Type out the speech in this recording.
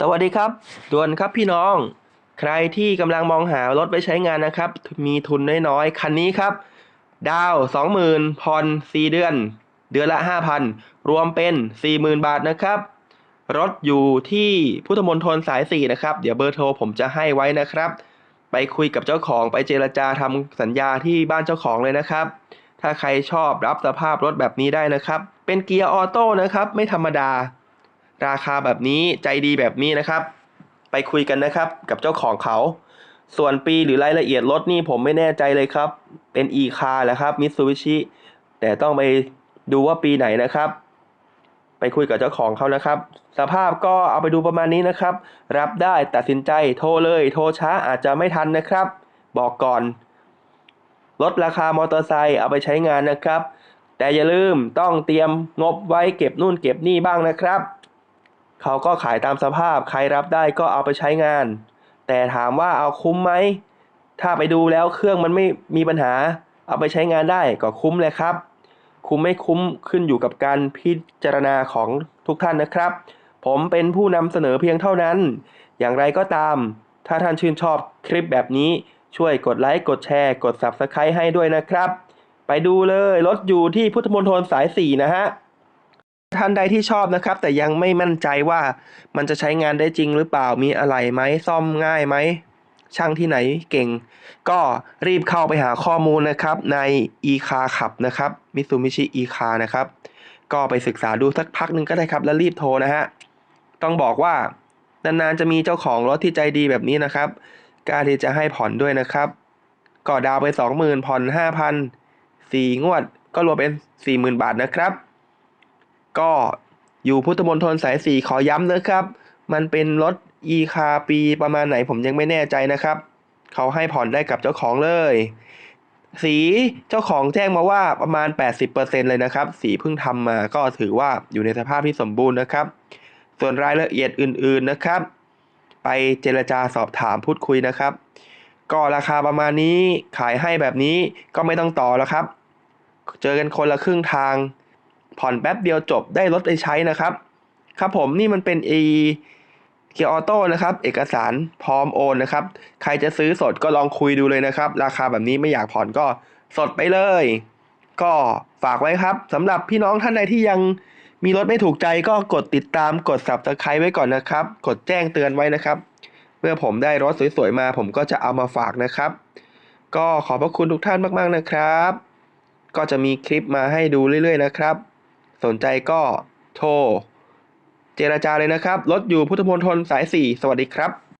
สวัสดีครับด่วนครับพี่น้อง ใครที่กำลังมองหารถไปใช้งานนะครับ มีทุนน้อยๆ คันนี้ครับ ดาว 20,000ผ่อน4เดือน เดือนละ 5,000 รวมเป็น 40,000 บาทนะครับ รถอยู่ที่พุทธมณฑลสาย 4 นะครับ เดี๋ยวเบอร์โทรผมจะให้ไว้นะครับ ไปคุยกับเจ้าของไปเจรจาทำสัญญาที่บ้านเจ้าของเลยนะครับ ถ้าใครชอบรับสภาพรถแบบนี้ได้นะครับ เป็นเกียร์ออโต้นะครับ ไม่ธรรมดา ราคาแบบนี้ใจดีแบบนี้นะครับ ไปคุยกันนะครับกับเจ้าของเขา ส่วนปีหรือรายละเอียดรถนี่ผมไม่แน่ใจเลยครับ เป็น e คาร์แหละครับมิตซูบิชิแต่ต้องไปดูว่าปีไหนนะครับ ไปคุยกับเจ้าของเขานะครับ สภาพก็เอาไปดูประมาณนี้นะครับ รับได้ตัดสินใจโทรเลย โทรช้าอาจจะไม่ทันนะครับ บอกก่อนลดราคามอเตอร์ไซค์เอาไปใช้งานนะครับ แต่อย่าลืมต้องเตรียมงบไว้เก็บนู่นเก็บนี่บ้างนะครับ เขาก็ขายตามสภาพใครรับได้ก็เอาไปใช้งาน แต่ถามว่าเอาคุ้มไหม ถ้าไปดูแล้วเครื่องมันไม่มีปัญหา เอาไปใช้งานได้ก็คุ้มเลยครับ คุ้มไม่คุ้มขึ้นอยู่กับการพิจารณาของทุกท่านนะครับ ผมเป็นผู้นำเสนอเพียงเท่านั้น อย่างไรก็ตาม ถ้าท่านชื่นชอบคลิปแบบนี้ช่วยกดไลค์ กดแชร์ กด Subscribe ให้ด้วยนะครับ ไปดูเลย รถอยู่ที่พุทธมณฑลสาย 4 นะฮะ ท่านใดที่ชอบนะครับ แต่ยังไม่มั่นใจว่ามันจะใช้งานได้จริงหรือเปล่ามีอะไรไหมซ่อมง่ายไหมช่างที่ไหนเก่ง ก็รีบเข้าไปหาข้อมูลนะครับใน e c a r ขับนะครับ Mitsubishi e c a r นะครับ ก็ไปศึกษาดูสักพักหนึ่งก็ได้ครับ แล้วรีบโทรนะฮะ ต้องบอกว่านานๆจะมีเจ้าของรถที่ใจดีแบบนี้นะครับกล้าที่จะให้ผ่อนด้วยนะครับ ก็ดาวไป 20,000ผ่อน5,000สี่งวด ก็รวมเป็น 40,000 บาทนะครับ ก็อยู่พุทธมณฑลสายสี่ขอย้ำนะครับ มันเป็นรถ e คาปีประมาณไหนผมยังไม่แน่ใจนะครับ เขาให้ผ่อนได้กับเจ้าของเลย สีเจ้าของแจ้งมาว่าประมาณ 80%เลยนะครับ สีเพิ่งทำมาก็ถือว่าอยู่ในสภาพที่สมบูรณ์นะครับ ส่วนรายละเอียดอื่นๆนะครับ ไปเจรจาสอบถามพูดคุยนะครับ ก็ราคาประมาณนี้ขายให้แบบนี้ก็ไม่ต้องต่อแล้วครับ เจอกันคนละครึ่งทาง ผ่อนแป๊บเดียวจบได้รถไปใช้นะครับ ครับผมนี่มันเป็น e เกียร์ออโต้นะครับ เอกสารพร้อมโอนนะครับ ใครจะซื้อสดก็ลองคุยดูเลยนะครับ ราคาแบบนี้ไม่อยากผ่อนก็สดไปเลย ก็ฝากไว้ครับสำหรับพี่น้องท่านใดที่ยังมีรถไม่ถูกใจก็กดติดตามกด subscribe ไว้ก่อนนะครับ กดแจ้งเตือนไว้นะครับ เมื่อผมได้รถสวยๆมา ผมก็จะเอามาฝากนะครับ ก็ขอบพระคุณทุกท่านมากๆนะครับ ก็จะมีคลิปมาให้ดูเรื่อย ๆ นะครับ สนใจก็โทร เจราจาเลยนะครับ รถอยู่พุทธมณฑลสาย 4 สวัสดีครับ